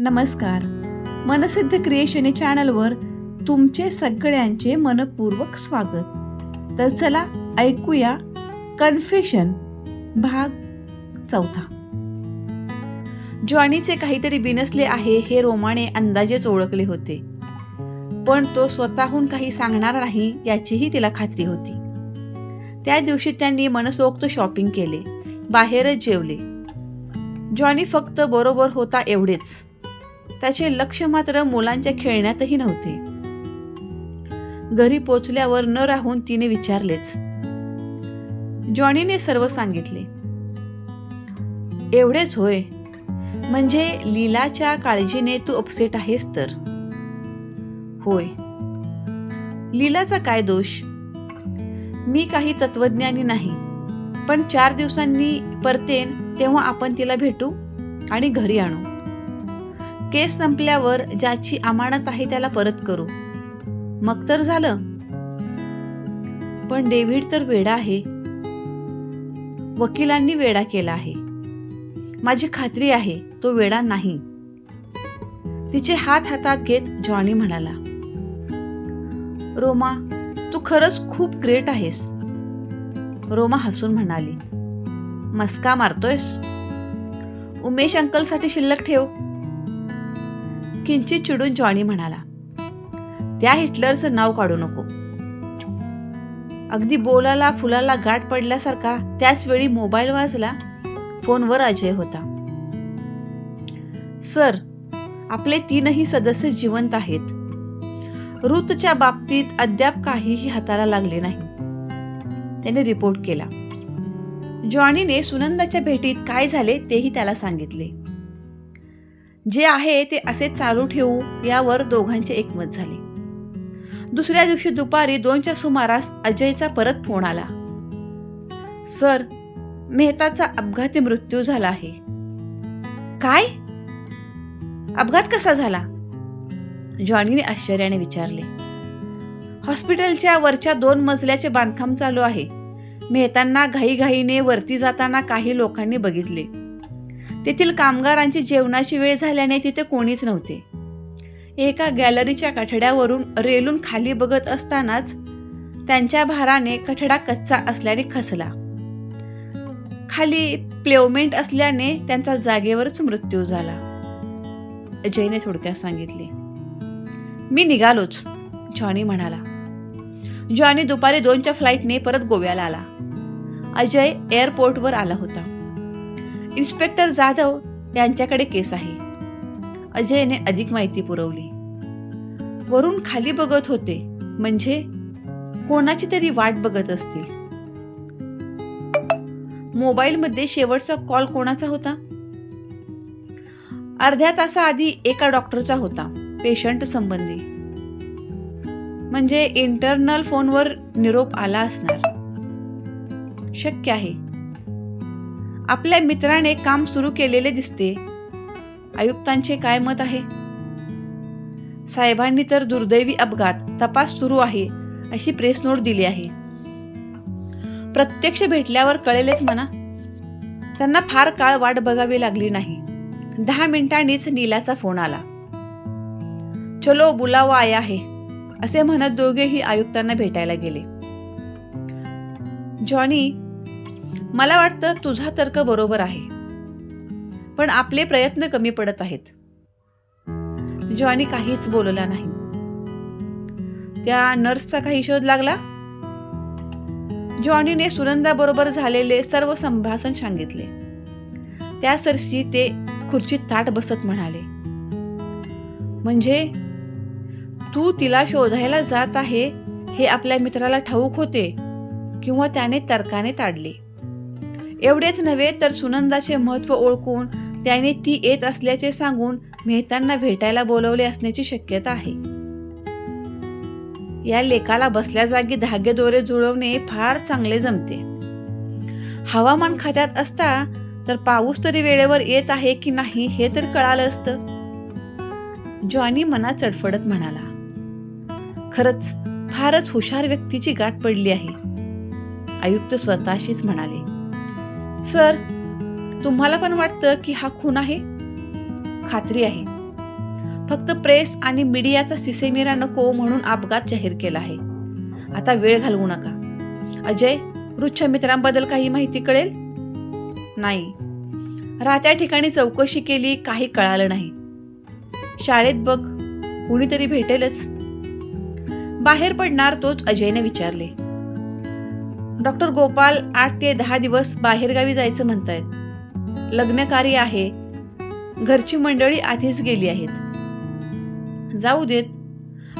नमस्कार. मनसिद्ध क्रिएशन या चॅनलवर तुमचे सगळ्यांचे मनपूर्वक स्वागत. तर चला ऐकूया कन्फेशन भाग चौथा. जॉनीचे काहीतरी बिनसले आहे हे रोमाने अंदाजेच ओळखले होते. पण तो स्वतःहून काही सांगणार नाही याचीही तिला खात्री होती. त्या दिवशी त्यांनी मनसोक्त शॉपिंग केले. बाहेरच जेवले. जॉनी फक्त बरोबर होता एवढेच. त्याचे लक्ष मात्र मुलांच्या खेळण्यातही नव्हते. घरी पोचल्यावर न राहून तिने विचारलेच. जॉनीने सर्व सांगितले. एवढेच होय. म्हणजे लीलाच्या काळजीने तू अपसेट आहेस तर. होय. लीलाचा काय दोष? मी काही तत्वज्ञानी नाही. पण चार दिवसांनी परतेन तेव्हा आपण तिला भेटू आणि घरी आणू. केस संपल्यावर ज्याची अमानत आहे त्याला परत करू. मग तर झालं. पण डेव्हिड तर वेडा आहे. वकिलांनी वेडा केला आहे. माझी खात्री आहे तो वेडा नाही. तिचे हात हातात घेत जॉनी म्हणाला रोमा तू खरंच खूप ग्रेट आहेस. रोमा हसून म्हणाली मस्का मारतोयस. उमेश अंकलसाठी शिल्लक ठेव. किंचित चिडून जॉनी म्हणाला त्या हिटलरचं नाव काढू नको. अगदी बोलाला फुलाला गाठ पडल्यासारखा त्याच वेळी मोबाईल वाजला फोनवर अजय होता. सर आपले तीनही सदस्य जिवंत आहेत. ऋतच्या बाबतीत अद्याप काहीही हाताला लागले नाही. त्याने रिपोर्ट केला. जॉनीने सुनंदाच्या भेटीत काय झाले तेही त्याला सांगितले. जे आहे ते असे चालू ठेवू यावर दोघांचे एकमत झाले. दुसऱ्या दिवशी दुपारी दोनच्या सुमारास अजयचा परत फोन आला. सर मेहताचा अपघाती मृत्यू झाला आहे. काय? अपघात कसा झाला? जॉनीने आश्चर्याने विचारले. हॉस्पिटलच्या वरच्या दोन मजल्याचे बांधकाम चालू आहे. मेहतांना घाईघाईने वरती जाताना काही लोकांनी बघितले. तेथील कामगारांची जेवणाची वेळ झाल्याने तिथे कोणीच नव्हते. एका गॅलरीच्या कठड्यावरून रेलून खाली बघत असतानाच त्यांच्या भाराने कठडा कच्चा असल्याने खचला. खाली प्लेवमेंट असल्याने त्यांचा जागेवरच मृत्यू झाला. अजयने थोडक्यात सांगितले. मी निघालोच जॉनी म्हणाला. जॉनी दुपारी दोनच्या फ्लाईटने परत गोव्याला आला. अजय एअरपोर्टवर आला होता. इन्स्पेक्टर जाधव यांच्याकडे केस आहे. अजयने अधिक माहिती पुरवली. वरून खाली बघत होते म्हणजे कोणाची तरी वाट बघत असतील. मोबाईलमध्ये शेवटचा कॉल कोणाचा होता? अर्ध्या तासाआधी एका डॉक्टरचा होता पेशंट संबंधी. म्हणजे इंटरनल फोनवर निरोप आला असणार. शक्य आहे. आपल्या मित्राने काम सुरू केलेले दिसते. आयुक्तांचे काय मत आहे? साहेबांनी तर दुर्दैवी अपघात तपास सुरू आहे अशी प्रेस नोट दिली आहे. प्रत्यक्ष भेटल्यावर कळेलच म्हणा. त्यांना फार काळ वाट बघावी लागली नाही. दहा मिनिटांनीच नीलाचा फोन आला. चलो बुलावा आया आहे असे म्हणत दोघेही आयुक्तांना भेटायला गेले. जॉनी मला वाटतं तुझा तर्क बरोबर आहे. पण आपले प्रयत्न कमी पडत आहेत. जॉनी काहीच बोलला नाही. त्या नर्सचा काही शोध लागला? जॉनीने सुनंदा बरोबर झालेले सर्व संभाषण सांगितले. त्या सरशी ते खुर्चीत ताट बसत म्हणाले. म्हणजे तू तिला शोधायला जात आहे हे आपल्या मित्राला ठाऊक होते किंवा त्याने तर्काने ताडले. एवढेच नव्हे तर सुनंदाचे महत्त्व ओळखून त्याने ती येत असल्याचे सांगून मेहतांना भेटायला बोलवले असण्याची शक्यता आहे. या लेखाला बसल्या जागी धागे दोरे जुळवणे फार चांगले जमते. हवामान खात्यात असता तर पाऊस तरी वेळेवर येत आहे की नाही हे तर कळालं असतं. जॉनी मनात चडफडत म्हणाला खरंच फारच हुशार व्यक्तीची गाठ पडली आहे. आयुक्त स्वतःशीच म्हणाले सर तुम्हाला पण वाटतं की हा खून आहे? खात्री आहे. फक्त प्रेस आणि मीडियाचा सिसेमिरा नको म्हणून अपघात जाहीर केला आहे. आता वेळ घालवू नका. अजय रुच्छा मित्रांबद्दल काही माहिती कळेल? नाही. राहत्या ठिकाणी चौकशी केली काही कळालं नाही. शाळेत बघ कुणीतरी भेटेलच. बाहेर पडणार तोच अजयने विचारले. डॉक्टर गोपाल आठ ते दहा दिवस बाहेरगावी जायचं म्हणतायत. लग्नकार्य आहे. घरची मंडळी आधीच गेली आहेत. जाऊ देत.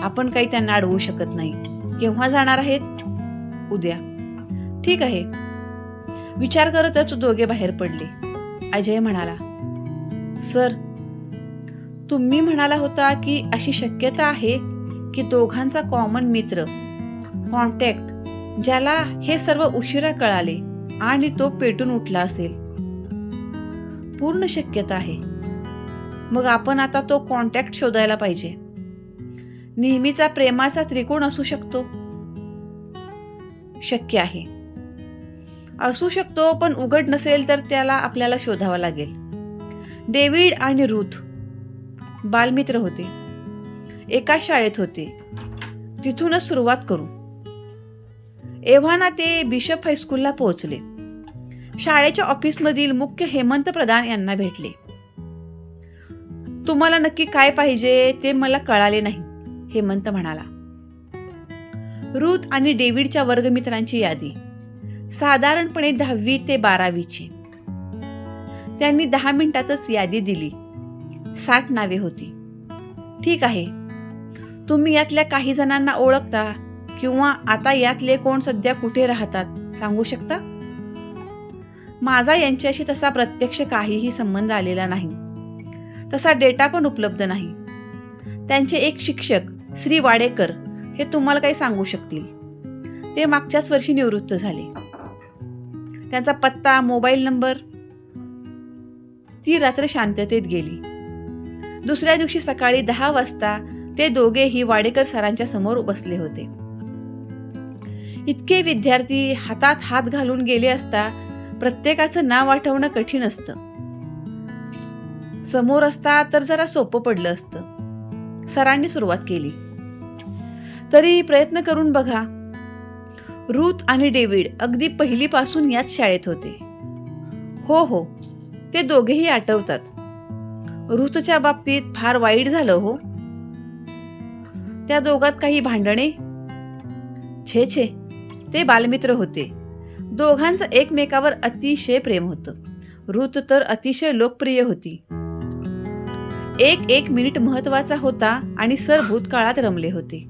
आपण काही त्यांना अडवू शकत नाही. केव्हा जाणार आहेत? उद्या. ठीक आहे. विचार करतच दोघे बाहेर पडले. अजय म्हणाला सर तुम्ही म्हणाला होता की अशी शक्यता आहे की दोघांचा कॉमन मित्र कॉन्टॅक्ट ज्याला हे सर्व उशिरा कळाले आणि तो पेटून उठला असेल. पूर्ण शक्यता आहे. मग आपण आता तो कॉन्टॅक्ट शोधायला पाहिजे. नेहमीचा प्रेमाचा त्रिकोण असू शकतो. शक्य आहे. असू शकतो पण उघड नसेल तर त्याला आपल्याला शोधावा लागेल. डेव्हिड आणि रुथ बालमित्र होते. एका शाळेत होते. तिथूनच सुरुवात करू. एव्हाना ते बिशप हायस्कूलला पोहोचले. शाळेच्या ऑफिसमधील मुख्य हेमंत प्रधान यांना भेटले. तुम्हाला नक्की काय पाहिजे ते मला कळाले नाही हेमंत म्हणाला. रूथ आणि डेव्हिडच्या वर्गमित्रांची यादी. साधारणपणे दहावी ते बारावीची. त्यांनी दहा मिनिटातच यादी दिली. साठ नावे होती. ठीक आहे. तुम्ही यातल्या काही जणांना ओळखता? किंवा आता यातले कोण सध्या कुठे राहतात सांगू शकता? माझा यांच्याशी तसा प्रत्यक्ष काहीही संबंध आलेला नाही. तसा डेटा पण उपलब्ध नाही. त्यांचे एक शिक्षक श्री वाडेकर हे तुम्हाला काही सांगू शकतील. ते मागच्याच वर्षी निवृत्त झाले. त्यांचा पत्ता मोबाईल नंबर ती रात्र शांततेत गेली. दुसऱ्या दिवशी सकाळी दहा वाजता ते दोघेही वाडेकर सरांच्या समोर बसले होते. इतके विद्यार्थी हातात हात घालून गेले असता प्रत्येकाचं नाव आठवणं कठीण असतं. समोर असता तर जरा सोपं पडलं असतं. सरांनी सुरुवात केली. तरी प्रयत्न करून बघा. रूथ आणि डेव्हिड अगदी पहिलीपासून याच शाळेत होते. हो हो ते दोघेही आठवतात. रूथच्या बाबतीत फार वाईट झालं हो. त्या दोघात काही भांडणे? छे छे ते बालमित्र होते. दोघांचं एकमेकावर अतिशय प्रेम होतं. ऋत तर अतिशय लोकप्रिय होती. एक एक मिनिट महत्त्वाचा होता आणि सर भूतकाळात रमले होते.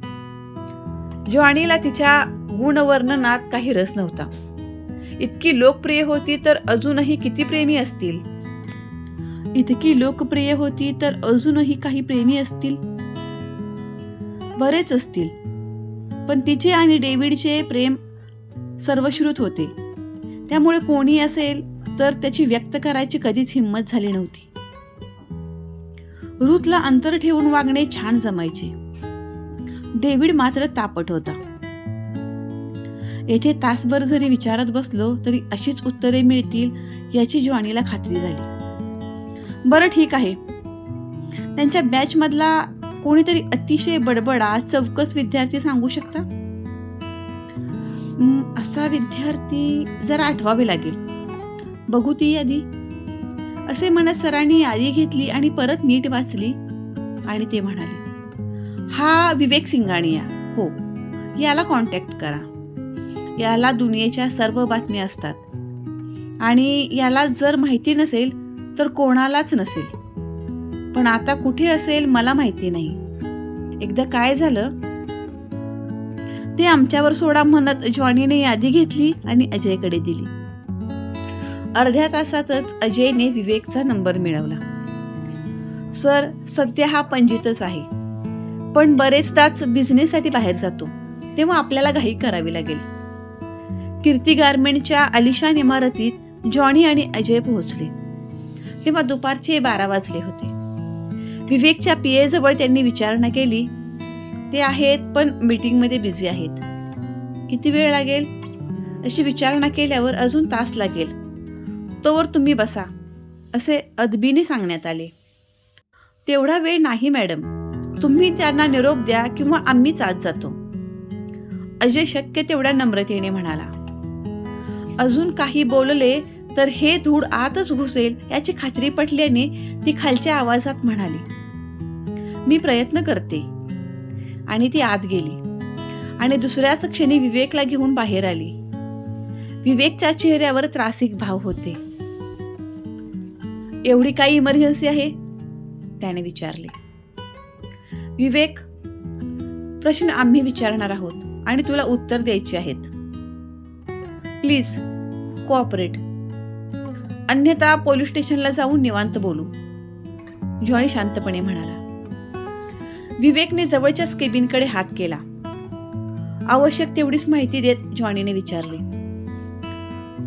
जॉनीला तिच्या गुणवर्णनात काही रस नव्हता. इतकी लोकप्रिय होती तर अजूनही किती प्रेमी असतील? इतकी लोकप्रिय होती तर अजूनही काही प्रेमी असतील? बरेच असतील. पण तिचे आणि डेव्हिडचे प्रेम सर्वश्रुत होते. त्यामुळे कोणी असेल तर त्याची व्यक्त करायची कधीच हिंमत झाली नव्हती. रूथला अंतर ठेवून वागणे छान जमायचे. डेव्हिड मात्र तापट होता. येथे तासभर जरी विचारत बसलो तरी अशीच उत्तरे मिळतील याची जॉनीला खात्री झाली. बरं ठीक आहे. त्यांच्या बॅचमधला कोणीतरी अतिशय बडबडा चौकस विद्यार्थी सांगू शकता? असा विद्यार्थी जरा आठवावे लागेल. बघू ती यादी असे म्हणत सरांनी यादी घेतली आणि परत नीट वाचली आणि ते म्हणाले हा विवेक सिंगाणिया हो याला कॉन्टॅक्ट करा. याला दुनियेच्या सर्व बातम्या असतात. आणि याला जर माहिती नसेल तर कोणालाच नसेल. पण आता कुठे असेल मला माहिती नाही. एकदा काय झालं ते आमच्यावर सोडा म्हणत जॉनीने यादी घेतली आणि अजयकडे दिली. अर्ध्या तासातच अजयने विवेकचा नंबर मिळवला. सर सध्या हा पणजीतच आहे. पण बरेचदाच बिझनेससाठी बाहेर जातो. तेव्हा आपल्याला घाई करावी लागेल. कीर्ती गारमेंटच्या आलिशान इमारतीत जॉनी आणि अजय पोहोचले. तेव्हा दुपारचे बारा वाजले होते. विवेकच्या पीए जवळ त्यांनी विचारणा केली ते आहेत पण मीटिंगमध्ये बिझी आहेत. किती वेळ लागेल? अशी विचारणा केल्यावर अजून तास लागेल. तोवर तुम्ही बसा असे अदबीने सांगण्यात आले. तेवढा वेळ नाही मॅडम. तुम्ही त्यांना निरोप द्या किंवा आम्हीच आत जातो. अजय शक्य तेवढ्या नम्रतेने म्हणाला. अजून काही बोलले तर हे धूळ आतच घुसेल याची खात्री पटल्याने ती खालच्या आवाजात म्हणाली. मी प्रयत्न करते. आणि ती आत गेली. आणि दुसऱ्याच क्षणी विवेकला घेऊन बाहेर आली. विवेकच्या चेहऱ्यावर त्रासिक भाव होते. एवढी काही इमर्जन्सी आहे? त्याने विचारले. विवेक प्रश्न आम्ही विचारणार आहोत आणि तुला उत्तर द्यायचे आहेत. प्लीज कोऑपरेट अन्यथा पोलीस स्टेशनला जाऊन निवांत बोलू जॉनी शांतपणे म्हणाला. विवेकने जवळच्याच केबिनकडे हात केला. आवश्यक तेवढीच माहिती देत जॉनीने विचारले.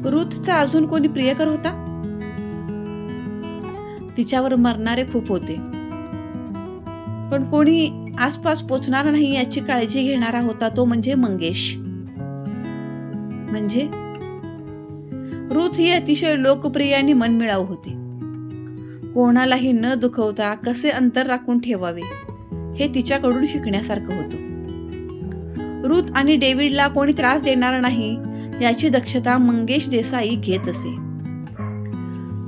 रुथचा अजून कोणी प्रियकर होता? तिच्यावर मरणारे खूप होते. पण कोणी आसपास पोचणार नाही याची काळजी घेणारा होता तो म्हणजे मंगेश. म्हणजे? रुथ ही अतिशय लोकप्रिय आणि मनमिळाव होती. कोणालाही न दुखवता कसे अंतर राखून ठेवावे? हे तिच्याकडून शिकण्यासारखं होतं. रुथ आणि डेव्हिडला कोणी त्रास देणार नाही याची दक्षता मंगेश देसाई घेत असे.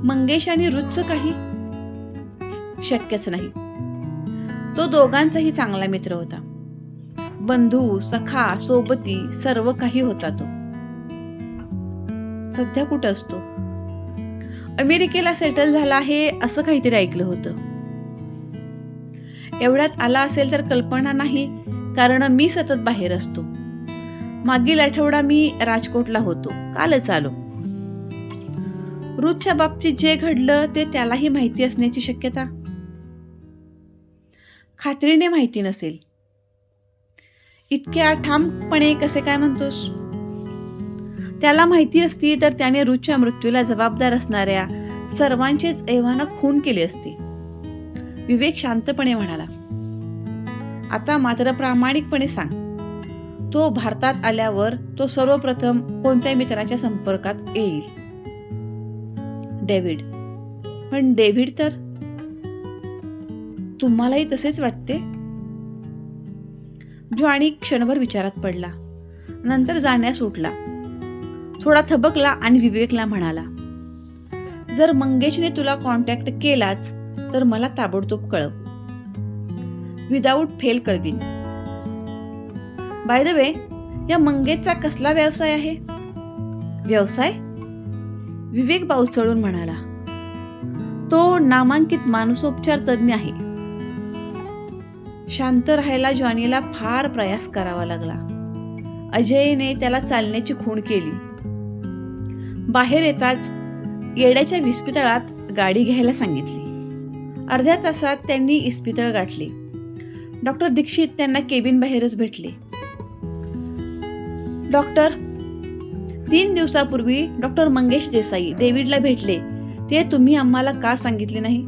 मंगेश आणि रुथचं काही शक्यच नाही. तो दोघांचाही चांगला मित्र होता. बंधू सखा सोबती सर्व काही होता तो. सध्या कुठं असतो? अमेरिकेला सेटल झाला आहे असं काहीतरी ऐकलं होतं. एवढ्यात आला असेल तर कल्पना नाही कारण मी सतत बाहेर असतो. मागील आठवडा मी राजकोटला होतो. कालच आलो. रुथच्या बाबतीत जे घडलं ते त्यालाही माहिती असण्याची शक्यता? खात्रीने माहिती नसेल. इतक्या ठामपणे कसे काय म्हणतोस? त्याला माहिती असती तर त्याने रुथच्या मृत्यूला जबाबदार असणाऱ्या सर्वांचेच एव्हानं खून केले असते. विवेक शांतपणे म्हणाला आता मात्र प्रामाणिकपणे सांग. तो भारतात आल्यावर तो सर्वप्रथम कोणत्या मित्राच्या संपर्कात येईल? डेव्हिड पण डेव्हिड तर? तुम्हालाही तसेच वाटते? ज्वाणी क्षणभर विचारात पडला नंतर जाण्यास उठला. थोडा थबकला आणि विवेकला म्हणाला जर मंगेशने तुला कॉन्टॅक्ट केलाच तर मला ताबडतोब कळव. विदाऊट फेल कळवीन. बाय द वे या मंगेशचा कसला व्यवसाय आहे? व्यवसाय? विवेक बाऊचळून म्हणाला तो नामांकित मानसोपचार तज्ज्ञ आहे. शांत राहायला जॉनीला फार प्रयास करावा लागला. अजयने त्याला चालण्याची खूण केली. बाहेर येताच येड्याच्या विस्पितळात गाडी घ्यायला सांगितली. अर्ध्या तासात त्यांनी इस्पितळ गाठले. डॉक्टर दीक्षित त्यांना केबिन बाहेरच भेटले. डॉक्टर तीन दिवसापूर्वी डॉक्टर मंगेश देसाई डेव्हिडला भेटले. ते तुम्ही आम्हाला का सांगितले नाही?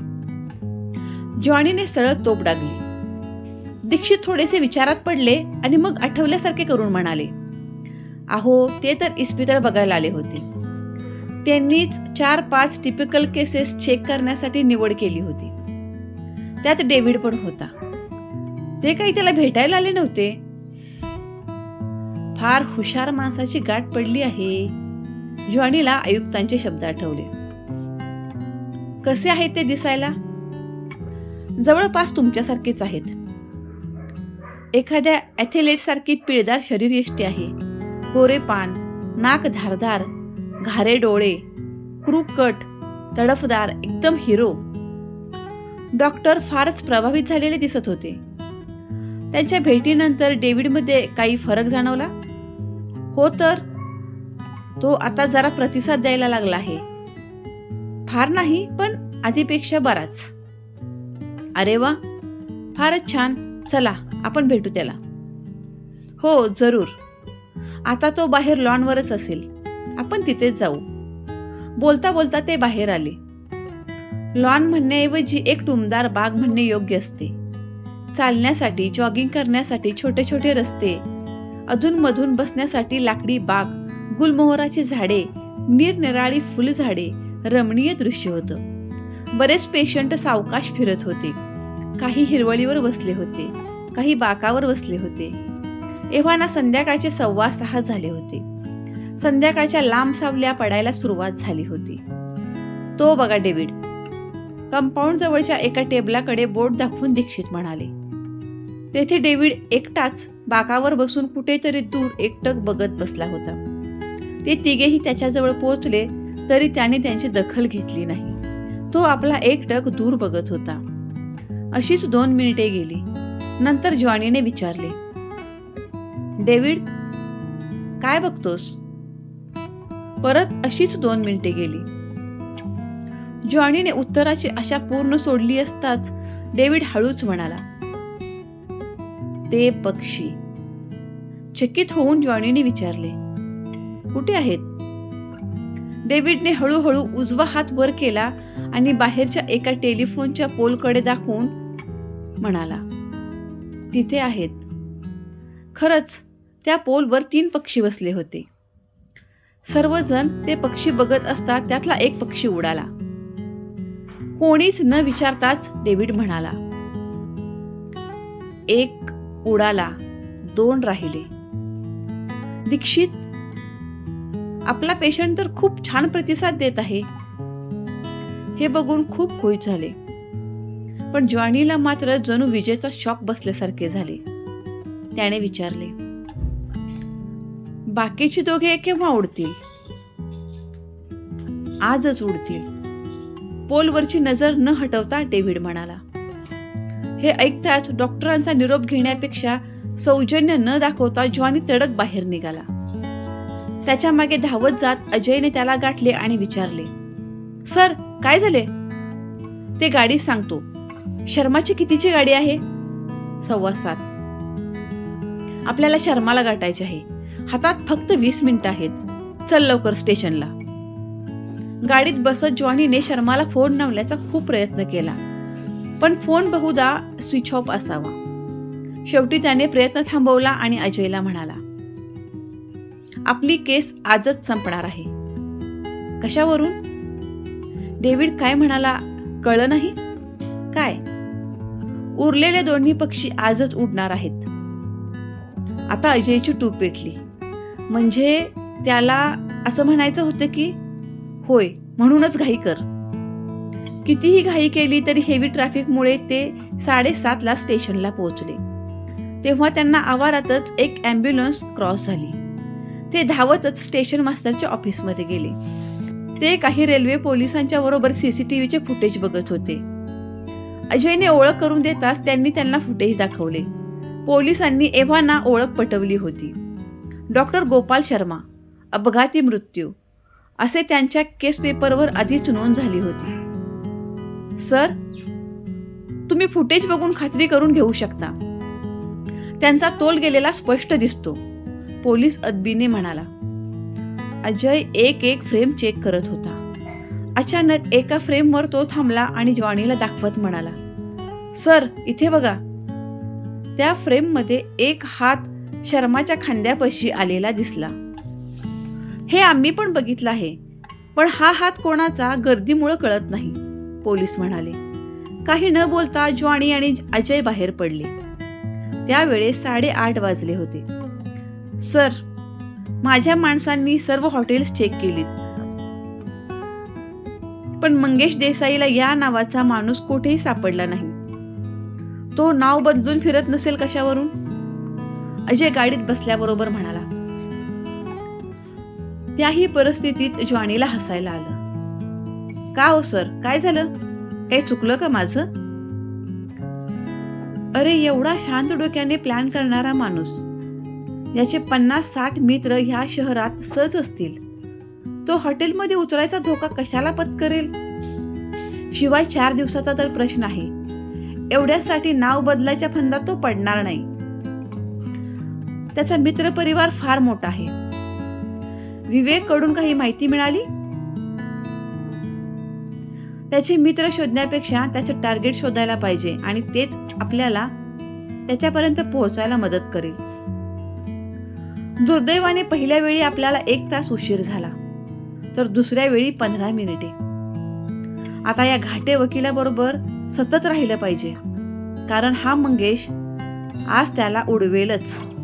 जॉनीने सरळ तोप डागली. दीक्षित थोडेसे विचारात पडले आणि मग आठवल्यासारखे करून म्हणाले अहो ते तर इस्पितळ बघायला आले होते. त्यांनीच चार पाच टिपिकल केसेस चेक करण्यासाठी निवड केली होती. त्यात डेव्हिड पण होता. ते काही त्याला भेटायला आले नव्हते. फार हुशार माणसाची गाठ पडली आहे जॉनीला आयुक्तांचे शब्द आठवले. कसे आहेत ते दिसायला? जवळपास तुमच्यासारखेच आहेत. एखाद्या ॲथेलेट सारखी पिळदार शरीरयष्टी आहे. कोरे पान नाक धारदार घारे डोळे क्रूकट तडफदार एकदम हिरो. डॉक्टर फारच प्रभावित झालेले दिसत होते. त्यांच्या भेटीनंतर डेव्हिडमध्ये काही फरक जाणवला? हो तर तो आता जरा प्रतिसाद द्यायला लागला आहे. फार नाही पण आधीपेक्षा बराच. अरे वा फारच छान. चला आपण भेटू त्याला. हो जरूर. आता तो बाहेर लॉनवरच असेल. आपण तिथेच जाऊ. बोलता बोलता ते बाहेर आले. लॉन म्हणण्याऐवजी एक टुमदार बाग म्हणणे योग्य असते. चालण्यासाठी जॉगिंग करण्यासाठी छोटे छोटे रस्ते अधूनमधून बसण्यासाठी लाकडी बाग गुलमोहराची झाडे निरनिराळी फुलझाडे रमणीय दृश्य होतं. बरेच पेशंट सावकाश फिरत होते. काही हिरवळीवर बसले होते काही बाकावर बसले होते. एव्हाना संध्याकाळचे सव्वा सहा झाले होते. संध्याकाळच्या लांब सावल्या पडायला सुरुवात झाली होती. तो बघा डेव्हिड कंपाऊंड जवळच्या एका टेबलाकडे बोट दाखवून दीक्षित म्हणाले तेथे डेव्हिड एकटाच बाकावर बसून कुठेतरी दूर एकटक बघत बसला होता. ते तिघेही त्याच्याजवळ पोहोचले तरी त्याने त्यांची दखल घेतली नाही. तो आपला एकटक दूर बघत होता. अशीच दोन मिनिटे गेली. नंतर जॉनीने विचारले डेव्हिड काय बघतोस? परत अशीच दोन मिनिटे गेली. जॉनीने उत्तराची आशा पूर्ण सोडली असताच डेव्हिड हळूच म्हणाला ते पक्षी. चकित होऊन जॉनीने विचारले कुठे आहेत? डेव्हिडने हळूहळू उजवा हात वर केला आणि बाहेरच्या एका टेलिफोनच्या पोलकडे दाखवून म्हणाला तिथे आहेत. खरंच त्या पोलवर तीन पक्षी बसले होते. सर्वजण ते पक्षी बघत असता त्यातला एक पक्षी उडाला. कोणीच न विचारताच डेव्हिड म्हणाला एक उडाला दोन राहिले. दीक्षित आपला पेशंट तर खूप छान प्रतिसाद देत आहे. हे बघून खूप खुश झाले. पण जॉनीला मात्र जणू विजेचा शॉक बसल्यासारखे झाले. त्याने विचारले बाकीचे दोघे केव्हा उडतील? आजच उडतील. पोलवरची नजर न हटवता डेव्हिड म्हणाला हे ऐकताच डॉक्टरांचा निरोप घेण्यापेक्षा सौजन्य न दाखवता जॉनी तडक बाहेर निघाला. त्याच्यामागे धावत जात अजयने त्याला गाठले आणि विचारले सर काय झाले? ते गाडी सांगतो. शर्माची कितीची गाडी आहे? सव्वा सात. आपल्याला शर्माला गाठायचे आहे. हातात फक्त वीस मिनिटं आहेत. चल लवकर स्टेशनला. गाडीत बसत जॉनीने शर्माला फोन लावण्याचा खूप प्रयत्न केला. पण फोन बहुधा स्विच ऑफ असावा. शेवटी त्याने प्रयत्न थांबवला आणि अजयला म्हणाला आपली केस आजच संपणार आहे. कशावरून? डेव्हिड काय म्हणाला कळलं नाही. काय? उरलेले दोन्ही पक्षी आजच उडणार आहेत. आता अजयची टूप पेटली. म्हणजे त्याला असं म्हणायचं होतं की होय म्हणूनच घाई कर. कितीही घाई केली तरी हेवी ट्रॅफिकमुळे ते साडेसातला स्टेशनला पोहोचले. तेव्हा त्यांना आवारातच एक ॲम्ब्युलन्स क्रॉस झाली. ते धावतच स्टेशन मास्टरच्या ऑफिसमध्ये गेले. ते काही रेल्वे पोलिसांच्या बरोबर सीसीटीव्हीचे फुटेज बघत होते. अजयने ओळख करून देताच त्यांनी त्यांना फुटेज दाखवले. पोलिसांनी एव्हाना ओळख पटवली होती. डॉक्टर गोपाल शर्मा अपघाती मृत्यू. असे त्यांच्या केस पेपरवर आधीच नोंद झाली होती. सर तुम्ही फुटेज बघून खात्री करून घेऊ शकता. त्यांचा तोल गेलेला स्पष्ट दिसतो. पोलीस अदबीने म्हणाला. अजय एक एक फ्रेम चेक करत होता. अचानक एका फ्रेमवर तो थांबला आणि जॉनीला दाखवत म्हणाला. सर इथे बघा. त्या फ्रेममध्ये एक हात शर्माच्या खांद्यापाशी आलेला दिसला. हे आम्ही पण बघितलं आहे. पण हा हात कोणाचा गर्दीमुळं कळत नाही पोलीस म्हणाले. काही न बोलता ज्वाणी आणि अजय बाहेर पडले. त्यावेळेस साडेआठ वाजले होते. सर माझ्या माणसांनी सर्व हॉटेल्स चेक केलीत. पण मंगेश देसाईला या नावाचा माणूस कुठेही सापडला नाही. तो नाव बदलून फिरत नसेल कशावरून? अजय गाडीत बसल्याबरोबर म्हणाला त्याही परिस्थितीत जॉनीला हसायला आलं. का हो सर? काय झालं? काही चुकलं का माझं? अरे एवढा शांत डोक्याने प्लॅन करणारा माणूस. याचे पन्नास साठ मित्र ह्या शहरात सहज असतील. तो हॉटेलमध्ये उतरायचा धोका कशाला पत्करेल? शिवाय चार दिवसाचा तर प्रश्न आहे. एवढ्यासाठी नाव बदलायच्या फंदात तो पडणार नाही. त्याचा मित्रपरिवार फार मोठा आहे. विवेककडून काही माहिती मिळाली? त्याचे मित्र शोधण्यापेक्षा त्याचे टार्गेट शोधायला पाहिजे आणि तेच आपल्याला त्याच्यापर्यंत पोहोचायला मदत करेल. दुर्दैवाने पहिल्या वेळी आपल्याला एक तास उशीर झाला तर दुसऱ्या वेळी पंधरा मिनिटे. आता या घाटे वकिलाबरोबर सतत राहिलं पाहिजे कारण हा मंगेश आज त्याला उडवेलच.